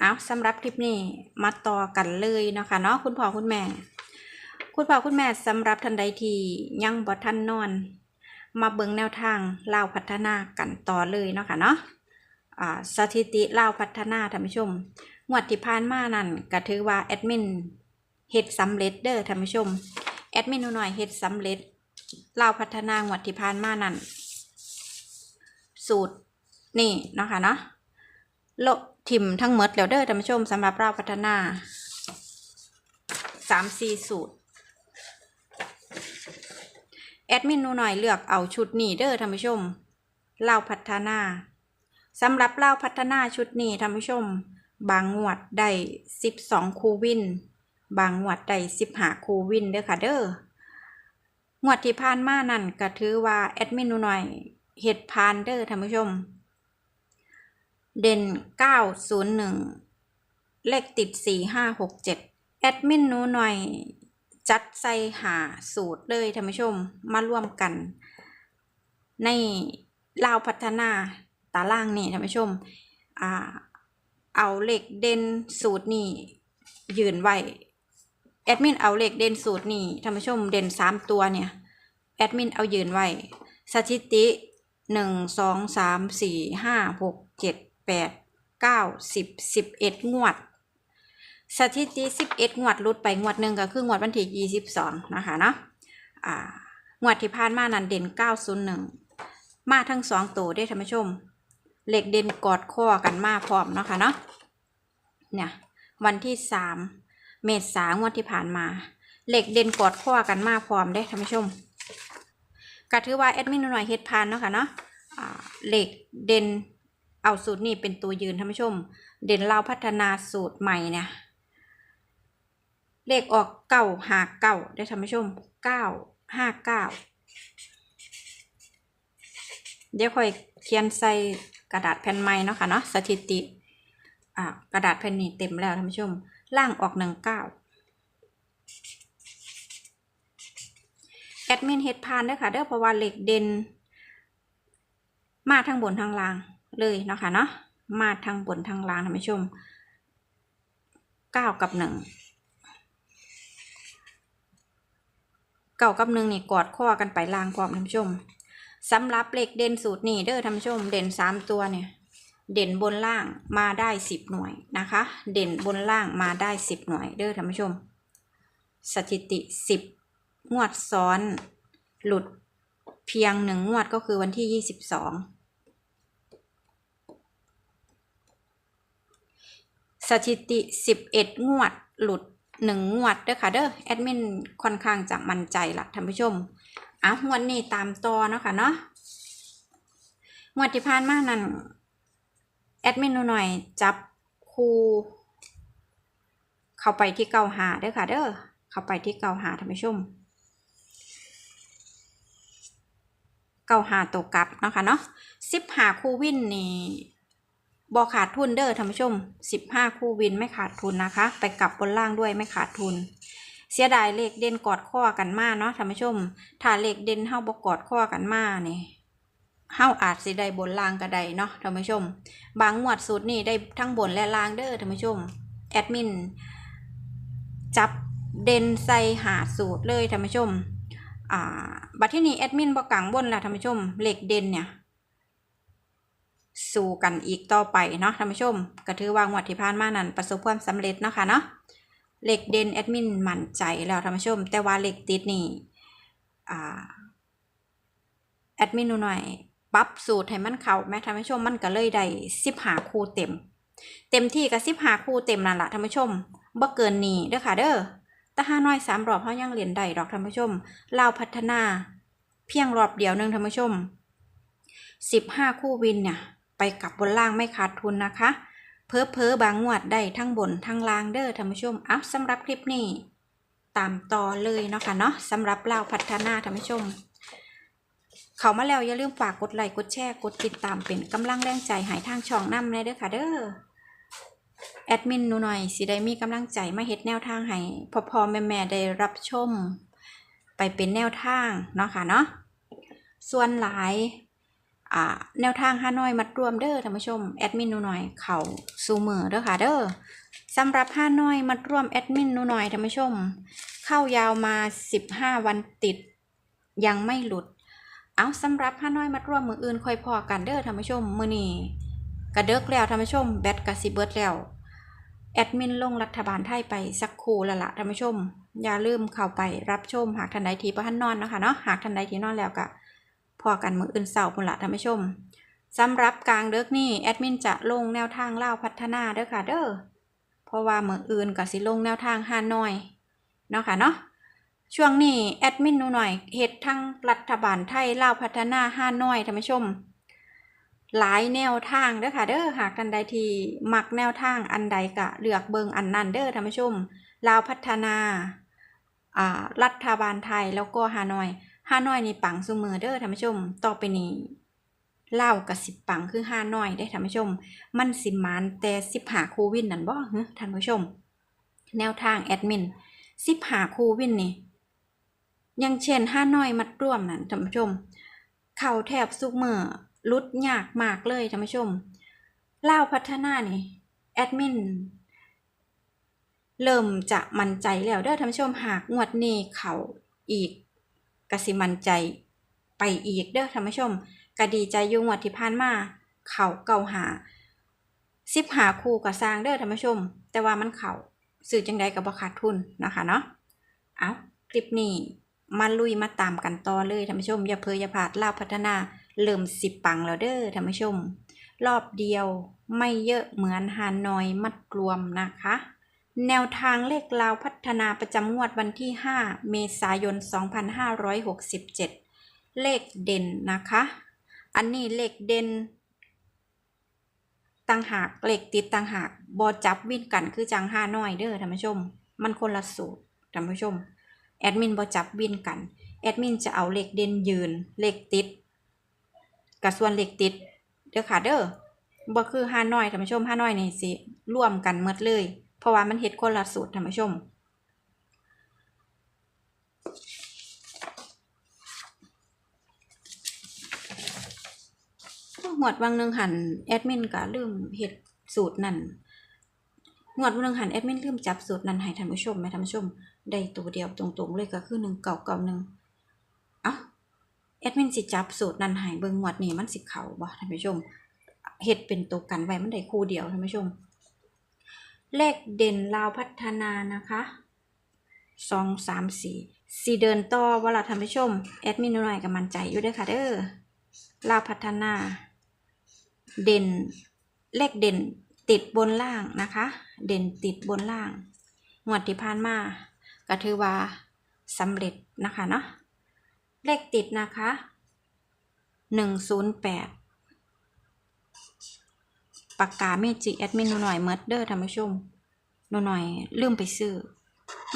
เอาสำหรับคลิปนี้มาต่อกันเลยเนาะค่ะเนาะคุณพ่อคุณแม่ คุณพ่อคุณแม่สำหรับท่านใดที่ยังบ่ทันนอน มาเบิ่งแนวทางเล่าพัฒนากันต่อเลยเนาะค่ะเนาะสถิติเล่าพัฒนาท่านผู้ชมงวดที่ผ่านมานั่นก็ถือว่าแอดมินเฮ็ดสำเร็จเด้อท่านผู้ชมแอดมินหน่อยเฮ็ดสำเร็จเล่าพัฒนางวดที่ผ่านมานั่นสูตรนี่เนาะค่ะเนาะ โลบทิมทั้งหมดแล้วเด้อท่านผู้ชมสำหรับเล่าพัฒนาสามสี่สูตร แอดมินหนูหน่อยเลือกเอาชุดนี้เด้อท่านผู้ชมเล่าพัฒนาสำหรับเล่าพัฒนาชุดนี้ท่านผู้ชม บางงวดได้สิบสองคูวิน บางงวดได้สิบห้าคูวินเด้อค่ะเด้องวดที่ผ่านมานั่นก็ถือว่าแอดมินหนูหน่อยเฮ็ดพานเด้อท่านผู้ชม เด่น 901 เลขติด 4567 แอดมินหนูหน่อย จัดใส่หาสูตรเลยท่านผู้ชมมาร่วมกัน ในลาวพัฒนาตารางนี่ท่านผู้ชมอเอาเลขเด่นสูตรนี่ยืนไว้แอดมินเอาเลขเด่นสูตรนี่ท่านผู้ชมเด่น 3 ตัวเนี่ยแอดมินเอายืนไว้สถิติ 1 2 3 4 5 6 7 แปดเก้าสิบสิบเอ็ดงวด สถิติ11งวดลุดไปงวดหนึ่งก็คืองวดวันที่22นะคะเนาะอ่างวดที่ผ่านมานั้นเด่น901มาทั้งสองตัวได้ท่านผู้ชมเหล็กเด่นกอดข้อกันมาพร้อมเนาะค่ะเนาะเนี่ยวันที่3เมษางวดที่ผ่านมาเหล็กเด่นกอดข้อกันมาพร้อมได้ท่านผู้ชมก็ถือว่าแอดมินหน่อยเฮ็ดพานเนาะค่ะเนาะอ่าเหล็กเด่น เอาสูตรนี้เป็นตัวยืนท่านผู้ชม เด่นเราพัฒนาสูตรใหม่เนี่ยเลขออกเก้าห้าเก้าได้ท่านผู้ชมเก้าห้าเก้าเดี๋ยวค่อยเขียนใส่กระดาษแผ่นใหม่เนาะค่ะเนาะสถิติอ่ากระดาษแผ่นนี้เต็มแล้วท่านผู้ชม ล่างออกหนึ่งเก้าแอดมินเฮ็ดพานเด้อค่ะเด้อเพราะว่าเหล็กเด่นมาทั้งบนทั้งล่าง เลยเนาะค่ะเนาะมาทั้งบนทั้งล่างท่านผู้ชมเก้ากับหนึ่งเก่ากับหนึ่งนี่กอดข้อกันไปล่างพร้อมท่านผู้ชมสำหรับเลขเด่นสูตรนี่เด้อท่านผู้ชม เด่นสามตัวเนี่ยเด่นบนล่างมาได้สิบหน่วยนะคะ เด่นบนล่างมาได้สิบหน่วยเด้อท่านผู้ชม สถิติสิบงวดซ้อน หลุดเพียงหนึ่งงวดก็คือวันที่ยี่สิบสอง สถิติสิบเอ็ดงวด หลุดหนึ่งงวดเด้อค่ะเด้อแอดมินค่อนข้างจะมั่นใจละท่านผู้ชมอะงวดนี้ตามต่อเนาะค่ะเนาะงวดที่ผ่านมานั่นแอดมินหน่อยจับคูเข้าไปที่เกาหาเด้อค่ะเด้อเข้าไปที่เกาหาท่านผู้ชมเกาหาตัวกลับเนาะค่ะเนาะสิบหาคูวินนี่ บอขาดทุนเด้อท่านผู้ชม 15 คู่วินไม่ขาดทุนนะคะ ไปกลับบนล่างด้วยไม่ขาดทุน เสียดายเลขเด่นกอดข้อกันมาเนาะท่านผู้ชม ถ้าเลขเด่นเฮาบ่กอดข้อกันมาเนี่ยเฮาอาจสิได้บนล่างก็ได้เนาะท่านผู้ชม บางงวดสูตรนี่ได้ทั้งบนและล่างเด้อท่านผู้ชม แอดมิน จับเด่นใส่หาสูตรเลยท่านผู้ชม อ่า บัดที่นี้แอดมินบ่กังบนละท่านผู้ชม เลขเด่นเนี่ย สู่กันอีกต่อไปเนาะท่านผู้ชมก็ถือว่างวดที่ผ่านมานั้นประสบความสำเร็จเนาะค่ะเนาะเหลขเด่นแอดมินมั่นใจแล้วท่านผู้ชม แต่ว่าเหลขติดนี่อ่าแอดมินหน่อยปรับสูตรให้มันเขาแม้ท่านผู้ชมมันก็เลยได้สิบหาคู่เต็ม เต็มที่กับสิบหาคู่เต็มนั่นแหละท่านผู้ชมบ่เกินนี้เด้อค่ะเด้อแต่ห้าน้อยสามรอบเขายังเรียนได้ดอกท่านผู้ชมเราพัฒนา เพียงรอบเดียวหนึงท่านผู้ชมสิบห้าคู่วินเนี่ย ไปกับบนล่างไม่ขาดทุนนะคะ เพอเพอบางงวดได้ทั้งบนทั้งล่างเด้อท่านผู้ชมอัพสำหรับคลิปนี้ ตามต่อเลยเนาะค่ะเนาะสำหรับเราพัฒนาท่านผู้ชม เขามาแล้วอย่าลืมฝากกดไลค์กดแชร์กดติดตามเป็นกำลังแรงใจหายทางช่องน้ำเลยเด้อค่ะเด้อแอดมินหนูหน่อยสิได้มีกำลังใจมาเฮ็ดแนวทางให้พอพอแม่แม่ได้รับชม ไปเป็นแนวทางเนาะค่ะเนาะส่วนหลายอ่ แนวทางฮานอยมัดรวมเด้อท่านผู้ชมแอดมินนูหน่อยเข่าซูเมือเด้อค่ะเด้อสำหรับฮานอยมัดรวมแอดมินนูหน่อยท่านผู้ชม เข้ายาวมา 15 วันติด ยังไม่หลุด เอาสำหรับฮานอยมัดรวมมืออื่นค่อยพอกันเด้อท่านผู้ชมมือนี้กระเดิกแล้วท่านผู้ชมแบตกระสิเบิดแล้วแอดมินลงรัฐบาลไทยไปสักครู่ละละท่านผู้ชม อย่าลืมเข้าไปรับชมหากท่านใดที่บ่ทันนอนนะคะเนาะหากท่านใดที่นอนแล้วก็ พอกันมืออื่นเสาร์พุ่นละท่านผู้ชมสำหรับกลางเด็กนี่แอดมินจะลงแนวทางเล่าพัฒนาเด้อค่ะเด้อเพราะว่ามืออื่นก็สิลงแนวทางฮานอยเนาะค่ะเนาะช่วงนี้แอดมินหนูหน่อยเฮ็ดทั้งรัฐบาลไทยเล่าพัฒนาฮานอยท่านผู้ชม หลายแนวทางเด้อค่ะเด้อหากท่านใดที่มักแนวทางอันใดก็เลือกเบิงอันนั้นเด้อท่านผู้ชมลาวพัฒนาอ่ารัฐบาลไทยแล้วก็ฮานอย ห้าน้อยนี่ปังซุมือเด้อท่านผู้ชม ต่อไปนี้เล่ากับสิบปังคือห้าน้อยได้ท่านผู้ชม มันสิมานแต่สิบหาคูวินนั่นบ่ฮะท่านผู้ชม แนวทางแอดมินสิบหาคูวินนี่ยังเช่นห้าน้อยมัดร่วมนั่นท่านผู้ชม เข่าแทบซุกมือลุดยากมากเลยท่านผู้ชมเล่าพัฒนานี่แอดมินเริ่มจะมั่นใจแล้วเด้อท่านผู้ชมหากงวดนี้เขาอีก กสิมันใจไปอีกเด้อท่านผู้ชมกดีใจอยุงวดที่ผ่านมาเข่าเก่าหาสิบหาคู่กับสร้างเด้อท่านผู้ชม แต่ว่ามันเข่าสื่อจังใดกับบ่ขาดทุนนะคะเนาะเอาคลิปนี้มาลุยมาตามกันต่อเลยท่านผู้ชม อย่าเพลอย่าพลาดลาพัฒนาเริ่มสิบปังแล้วเด้อท่านผู้ชม รอบเดียวไม่เยอะเหมือนฮานอยมัดรวมนะคะ แนวทางเลขลาวพัฒนาประจำงวดวันที่ 5 เมษายน 2567 เลขเด่นนะคะ อันนี้เลขเด่นต่างหากเลขติดต่างหากบอจับวิ่นกันคือจังห้าน้อยเด้อท่านผู้ชม มันคนละสูตรท่านผู้ชมแอดมินบอจับวิ่นกันแอดมินจะเอาเลขเด่นยืนเลขติดกับส่วนเลขติดเด้อค่ะเด้อบ่คือห้าน้อยท่านผู้ชมห้าน้อยนี่สิร่วมกันหมดเลย เพราะว่ามันเฮ็ดคนละสูตรท่านผู้ชม หวดวังหนึ่งหันแอดมินก็ลืมเฮ็ดสูตรนั่นหวดวังหนึ่งหันแอดมินลืมจับสูตรนั้นให้ท่านผู้ชมไหมท่านผู้ชมได้ตัวเดียวตรงๆเลยก็คือหนึ่งเก่าเก่าหนึ่งเอ้าแอดมินสิจับสูตรนั้นให้เบิ่งหวดนี้มันสิเขาบ่ท่านผู้ชมเฮ็ดเป็นตัวกันไว้มันได้คู่เดียวท่านผู้ชม เลขเด่นลาวพัฒนานะคะสองสามสี่สี่เดินต่อเวลาท่านผู้ชม แอดมินหน่อยกับมันใจอยู่ด้วยค่ะเด้อลาวพัฒนา เด่น เลขเด่นติดบนล่างนะคะ เด่นติดบนล่างงวดที่ผ่านมาก็ถือว่าสำเร็จนะคะเนาะเลขติดนะคะหนึ่งศูนย์แปด ปากกาเมจิแอดมินหนูหน่อยเมิดเด้อท่านผู้ชมหนูหน่อยลืมไปซื้อ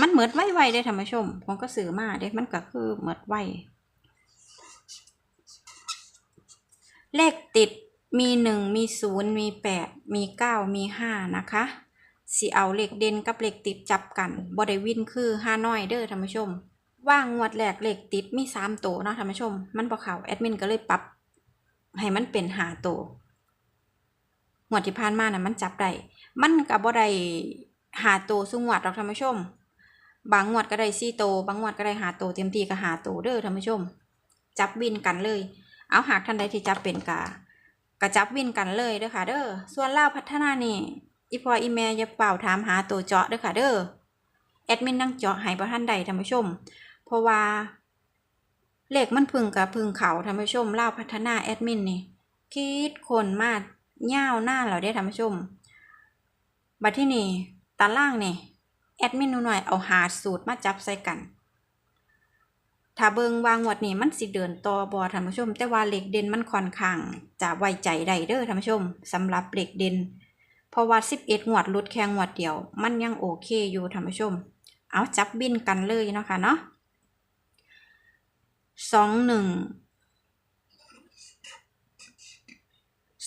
มันเมิดไวไวได้อท่านผู้ชมผมก็ซื้อมาเด้มันก็คือเมิดไวเลขติดมีหนึ่งมีศูนย์มีแปดมีเก้ามีห้านะคะสิเอาเลขเด่นกับเหลขติดจับกันบอดวินคือห้าน้อยเด้อท่านผู้ชม ว่างงวดแรกเหลขติดมีสามตัวเนาะท่านผู้ชม มันบ่เขาแอดมินก็เลยปรับ ให้มันเป็นหาตัว งวดที่ผ่านมานะมันจับได้ มันกับบ่ได้หาโตวสุงวดหรอกท่านผู้ชม บางงวดก็ได้สี่โตวบางงวดก็ได้หาโตวเต็มที่ก็หาโตวเด้อท่านผู้ชม จับวินกันเลย เอาหากท่านใดที่จับเป็นกะกะจับวินกันเลยเด้อค่ะ เด้อ ส่วนเล่าพัฒนานี่อีพออีแม่อย่าเป่าถามหาตัวเจาะเด้อค่ะ เด้อ แอดมินนั่งเจาะให้บ่ท่านใดท่านผู้ชม เพราะว่าเลขมันพึ่งกับพึ่งเขาท่านผู้ชมเล่าพัฒนาแอดมินนี่คิดคนมาก ย่าวหน้าเราได้ท่านผู้ชม บัดที่นี่ตารางนี่แอดมินหนูหน่อยเอาหาสูตรมาจับใส่กัน ถ้าเบิงวางงวดนี้มันสิเดินต่อบอท่านผู้ชม แต่ว่าเหล็กเด่นมันค่อนข้างจะไวใจได้เด้อท่านผู้ชมสำหรับเหล็กเด่นเพราะว่า 11งวดหลุดแค่งวดเดียว มันยังโอเคอยู่ท่านผู้ชม เอาจับบินกันเลยเนาะค่ะเนาะสองหนึ่ง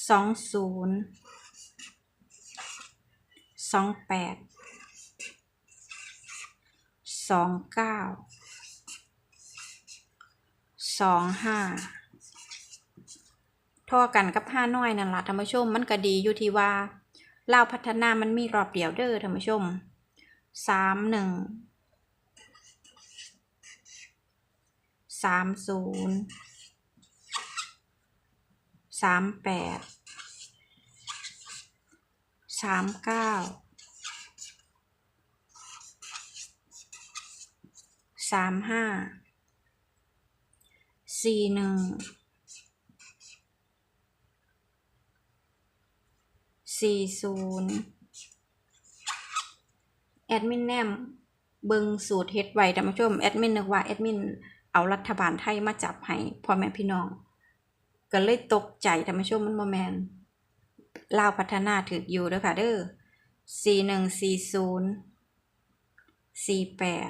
สองศูนย์สองแปดสองเก้าสองห้าท่อกันกับห้าน้อยนั่นละท่านผู้ชมมันก็ดีอยู่ที่ว่าเล่าพัฒนามันมีรอบเดียวเด้อท่านผู้ชมสามหนึ่งสามศูนย์สามแปด สามเก้าสามห้าสี่หนึ่งสี่ศูนย์แอดมินแนมเบิงสูตรเฮ็ดไว้ท่านผู้ชมแอดมินนึกว่าแอดมินเอารัฐบาลไทยมาจับให้พ่อแม่พี่น้อง ก็เลยตกใจท่านผู้ชมมันโมแมน ลาวพัฒนาถืออยู่เด้อค่ะเด้อสี่หนึ่งสี่ศูนย์สี่แปด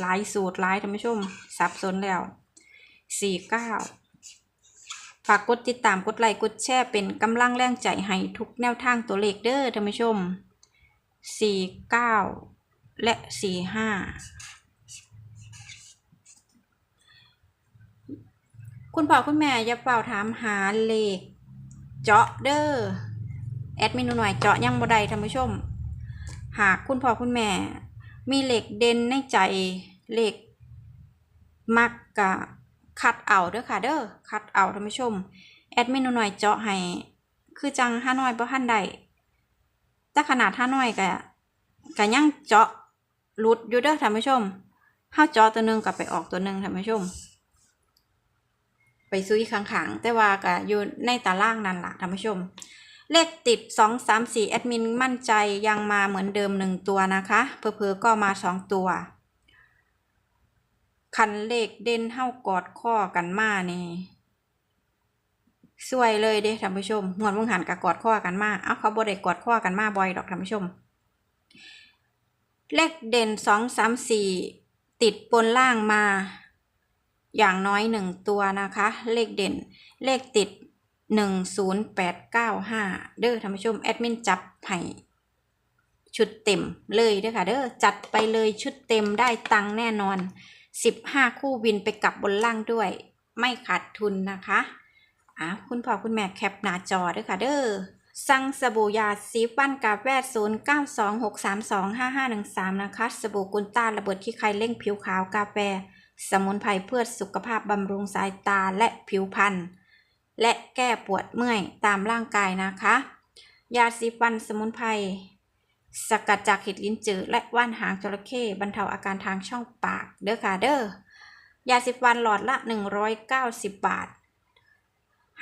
หลายสูตรหลายท่านผู้ชมสับสนแล้วสี่เก้าฝากกดติดตามกดไลค์กดแชร์เป็นกำลังแรงใจให้ทุกแนวทางตัวเลขเด้อท่านผู้ชมสี่เก้าและสี่ห้าคุณพ่อคุณแม่อย่าเป่าถามหาเลข เจาะเด้อแอดมินหน่อยเจาะยังบ่ได้ท่านผู้ชม หากคุณพ่อคุณแม่ มีเหล็กเด่นในใจเหล็กมักกะคัดเอาเด้อค่ะเด้อคัดเอาท่านผู้ชม แอดมินหน่อยเจาะให้คือจังห้าน้อยบ่ทันได้แต่ขนาดห้าน้อยกะกะยังเจาะหลุดอยู่เด้อท่านผู้ชมเฮาเจาะตัวหนึงกับไปออกตัวหนึงท่านผู้ชม ไปซุยข้างๆแต่ว่าก็อยู่ในตารางนั่นล่ะท่านผู้ชม เลขติด 2 3 4 แอดมินมั่นใจยังมาเหมือนเดิม 1 ตัวนะคะเพอเพอๆก็มา 2 ตัว คันเลขเด่นเท่ากอดข้อกันมานี่สวยเลยเด้ท่านผู้ชมหวดวงหันกับกอดข้อกันมาเอ้าเขาบ่ได้กอดข้อกันมาบ่อยดอกท่านผู้ชม เลขเด่น2 3 4ติดบนล่างมา อย่างน้อยหนึ่งตัวนะคะ เลขเด่นเลขติดหนึ่งศูนย์แปดเก้าห้าเด้อท่านผู้ชมแอดมินจับให้ชุดเต็มเลยเด้อค่ะเด้อจัดไปเลยชุดเต็มได้ตังแน่นอนสิบห้าคู่วินไปกลับบนล่างด้วย ไม่ขาดทุนนะคะอะคุณพ่อคุณแม่แคปหน้าจอเด้อค่ะเด้อสั่งสบู่ยาสีฟันกาแฟศูนย์เก้าสองหกสามสองห้าห้าหนึ่งสามนะคะ สบู่กุลต้าระเบิดขี้ใครเร่งผิวขาวกาแฟ สมุนไพรเพื่อสุขภาพบำรุงสายตาและผิวพรรณและแก้ปวดเมื่อยตามร่างกายนะคะ ยาสีฟันสมุนไพรสกัดจากเห็ดลิ้นจืดและว่านหางจระเข้บรรเทาอาการทางช่องปากเด้อค่ะเด้อยาสีฟันหลอดละ 190 บาท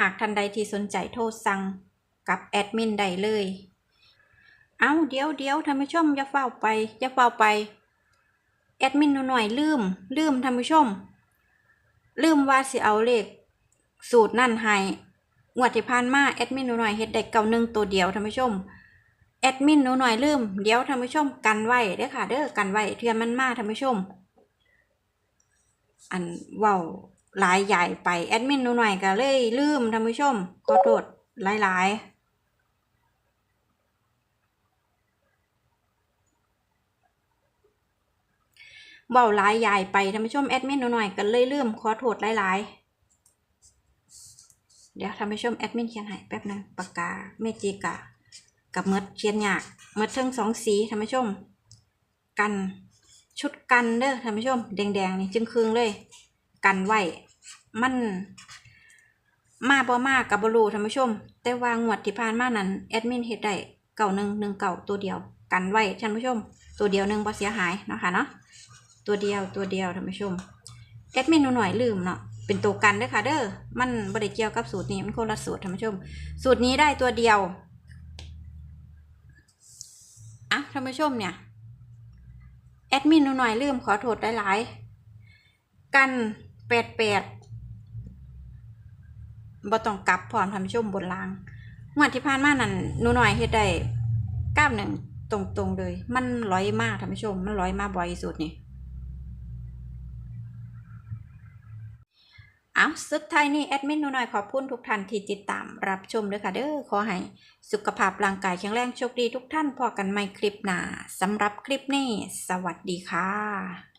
หากท่านใดที่สนใจโทรสั่งกับแอดมินได้เลย เอาเดี๋ยวเดี๋ยวท่านผู้ชมอย่าเฝ้าไปอย่าเฝ้าไป แอดมินหน่อยลืม ลืมท่านผู้ชม ลืมว่าสิเอาเลข สูตรนั่นให้งวดที่ผ่านมาแอดมินหน่อยเฮ็ดได้เก่าหนึ่งตัวเดียวท่านผู้ชมแอดมินหน่อยลืม เดี๋ยวท่านผู้ชมกันไว้เด้อค่ะ เด้อกันไว้เทื่อมันมาท่านผู้ชม อันเว้าหลายใหญ่ไปแอดมินหน่อยก็เลยลืมท่านผู้ชมขอโทษหลายๆ เบาหลายใหญ่ไปท่านผู้ชมแอดมินหน่อยๆกันเลยลืมขอโทษหลายๆ เดี๋ยวท่านผู้ชมแอดมินเขียนให้แป๊บหนึงปากกาเมจิกะ กับเมดเขียนยากเมดเทิงสองสีท่านผู้ชม กันชุดกันเด้อท่านผู้ชม แดงๆนี่จึงคืงเลย กันไว้มันมาบ่มากกับบรูท่านผู้ชม แต่ว่างวดที่ผ่านมานั้นแอดมินเฮ็ดได้เก่าหนึ่งหนึ่งเก่าตัวเดียว กันไว้ท่านผู้ชม ตัวเดียวหนึ่งบ่เสียหายนะคะเนาะ ตัวเดียวตัวเดียวท่านผู้ชมแอดมินหน่อยลืมเนาะเป็นตัวกันเด้อค่ะเด้อมันบ่ได้เกี่ยวกับสูตรนี้มันคนละสูตรท่านผู้ชม สูตรนี้ได้ตัวเดียวอะท่านผู้ชมเนี่ยแอดมินหน่อยลืมขอโทษหลายๆกันแปดแปดบ่ต้องกลับพร้อมท่านผู้ชมบนล่างงวดที่ผ่านมานั่นหนูหน่อยเฮ็ดได้ก้าหนึ่งตรงๆเลย มันร้อยมากท่านผู้ชมมันร้อยมากบ่อยสุดนี่ เอาสุดท้ายนี้แอดมินหนูหน่อยขอบคุณทุกท่านที่ติดตามรับชมด้วยค่ะเด้อขอให้สุขภาพร่างกายแข็งแรงโชคดีทุกท่านพอกันใหม่คลิปหน้าสำหรับคลิปนี้ สวัสดีค่ะ